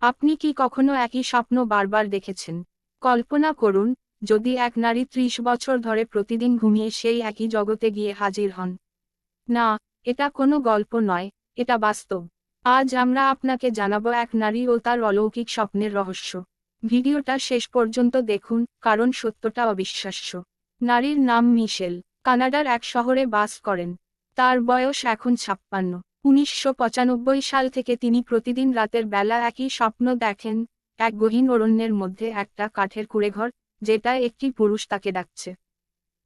আপনি কি কখনো একই স্বপ্ন বারবার দেখেছেন? কল্পনা করুন, যদি এক নারী ত্রিশ বছর ধরে প্রতিদিন ঘুমিয়ে সেই একই জগতে গিয়ে হাজির হন। না, এটা কোনো গল্প নয়, এটা বাস্তব। আজ আমরা আপনাকে জানাব এক নারী ও তার অলৌকিক স্বপ্নের রহস্য। ভিডিওটা শেষ পর্যন্ত দেখুন, কারণ সত্যটা অবিশ্বাস্য। নারীর নাম মিশেল, কানাডার এক শহরে বাস করেন। তার বয়স এখন ছাপ্পান্ন। উনিশশো পঁচানব্বই সাল থেকে তিনি প্রতিদিন রাতের বেলা একই স্বপ্ন দেখেন, এক গহীন অরণ্যের মধ্যে একটা কাঠের কুড়েঘর, যেটা একটি পুরুষ তাকে ডাকছে।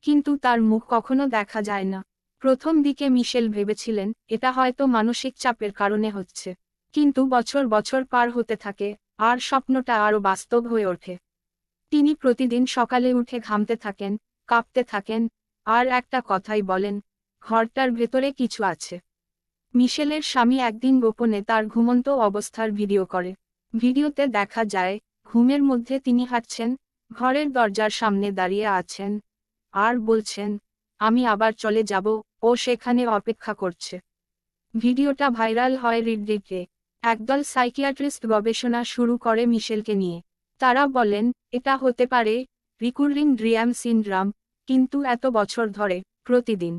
কিন্তু তার মুখ কখনো দেখা যায় না। প্রথম দিকে মিশেল ভেবেছিলেন, এটা হয়তো মানসিক চাপের কারণে হচ্ছে। কিন্তু বছর বছর পার হতে থাকে, আর স্বপ্নটা আরও বাস্তব হয়ে ওঠে। তিনি প্রতিদিন সকালে উঠে ঘামতে থাকেন, কাঁপতে থাকেন, আর একটা কথাই বলেন, ঘরটার ভেতরে কিছু আছে। মিশেলের স্বামী একদিন গোপনে তার ঘুমন্ত অবস্থার ভিডিও করে। ভিডিওতে দেখা যায়, ঘুমের মধ্যে তিনি হাঁটছেন, ঘরের দরজার সামনে দাঁড়িয়ে আছেন। আর বলছেন, আমি আবার চলে যাব, ও সেখানে অপেক্ষা করছে। ভিডিওটা ভাইরাল হয় রিড্ডিটে একদল সাইকিয়াট্রিস্ট গবেষণা শুরু করে মিশেলকে নিয়ে। তারা বলেন, এটা হতে পারে রিকুরিং ড্রিয়াম সিনড্রাম, কিন্তু এত বছর ধরে, প্রতিদিন।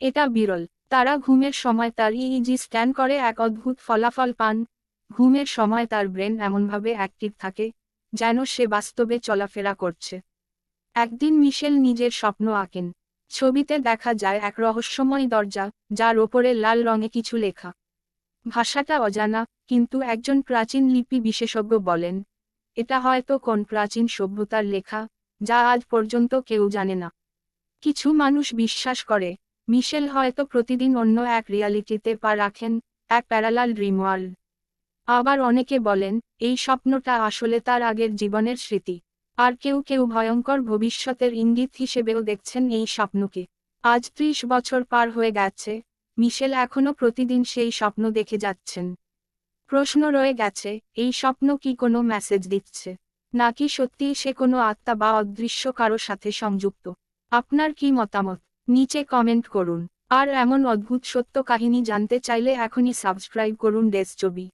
এটা বিরল। তারা ঘুমের সময় তার ইইজি স্ক্যান করে, এক অদ্ভুত ফলাফল পান। ঘুমের সময় তার ব্রেন এমনভাবে অ্যাক্টিভ থাকে, যেন সে বাস্তবে চলাফেরা করছে। একদিন মিশেল নিজের স্বপ্ন আঁকেন। ছবিতে দেখা যায় এক রহস্যময় দরজা, যার ওপরে লাল রঙে কিছু লেখা। ভাষাটা অজানা, কিন্তু একজন প্রাচীন লিপি বিশেষজ্ঞ বলেন, এটা হয়তো কোন প্রাচীন সভ্যতার লেখা, যা আজ পর্যন্ত কেউ জানে না। কিছু মানুষ বিশ্বাস করে মিশেল হয়তো প্রতিদিন অন্য এক রিয়ালিটিতে পা রাখেন, এক প্যারালাল ড্রিম ওয়ার্ল্ড। আবার অনেকে বলেন, এই স্বপ্নটা আসলে তার আগের জীবনের স্মৃতি। আর কেউ কেউ ভয়ঙ্কর ভবিষ্যতের ইঙ্গিত হিসেবেও দেখছেন এই স্বপ্নকে। আজ ত্রিশ বছর পার হয়ে গেছে, মিশেল এখনও প্রতিদিন সেই স্বপ্ন দেখে যাচ্ছেন। প্রশ্ন রয়ে গেছে, এই স্বপ্ন কি কোনো মেসেজ দিচ্ছে? নাকি সত্যিই সে কোনো আত্মা বা অদৃশ্য কারও সাথে সংযুক্ত? আপনার কি মতামত? নিচে কমেন্ট করুন। আর এমন অদ্ভুত সত্য কাহিনী জানতে চাইলে এখনই সাবস্ক্রাইব করুন ডেস্ক ছবি।